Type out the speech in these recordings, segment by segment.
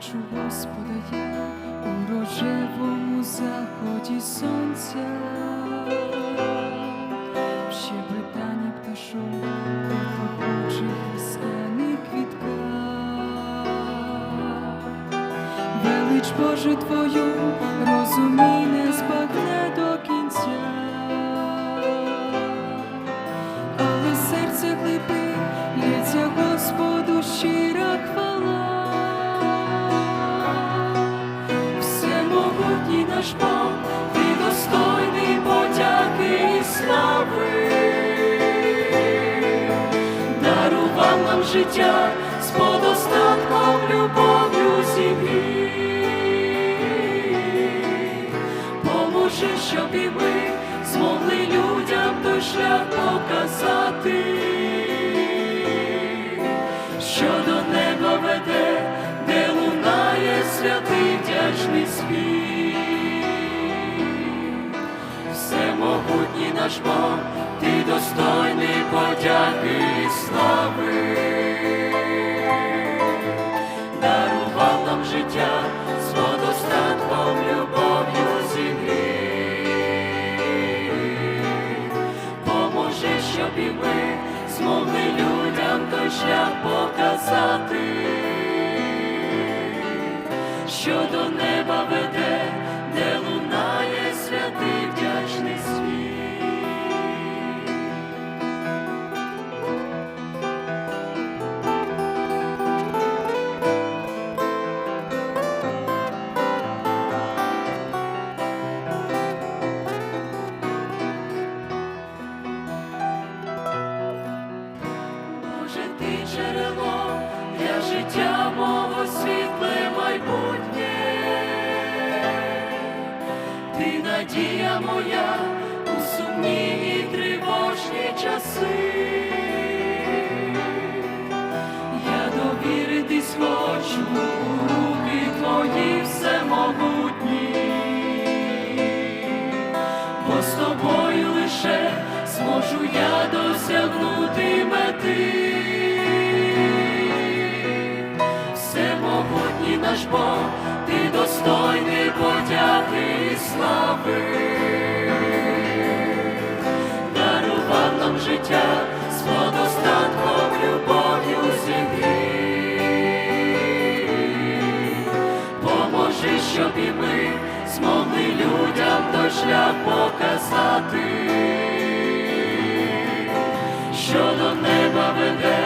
бачу Господа я у рожевому заході сонця, в щебетанні пташок, у пахучих весняних. Велич Боже Твою, розумій, не збагне до кінця, але серце глиби, лється Господу щира ти достойний подяки і слави, дарував нам життя з подостатком любов'ю зігрів. Поможи, щоб і ми змогли людям той шлях показати, наш ти достойний подяки і слави, дарував нам життя з водостатком любов'ю зігрів. Поможи, щоб і ми змогли людям той шлях показати, що до неба веде, надія моя у сумні і тривожні часи. Я довіритись хочу у руки твої всемогутні, бо з тобою лише зможу я досягнути мети. Всемогутній наш Бог, слави, дарував нам життя з водостатком любов'ю зігрів. Поможи, щоб і ми змогли людям той шлях показати, що до неба веде,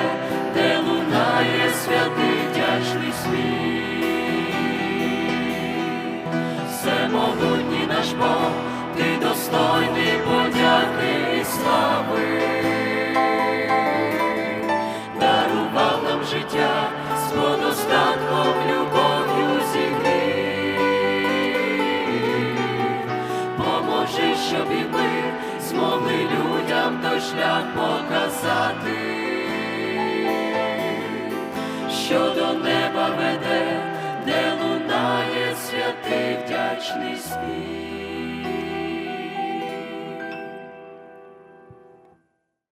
шлях показати, що до неба веде, де лунає святий вдячний спів.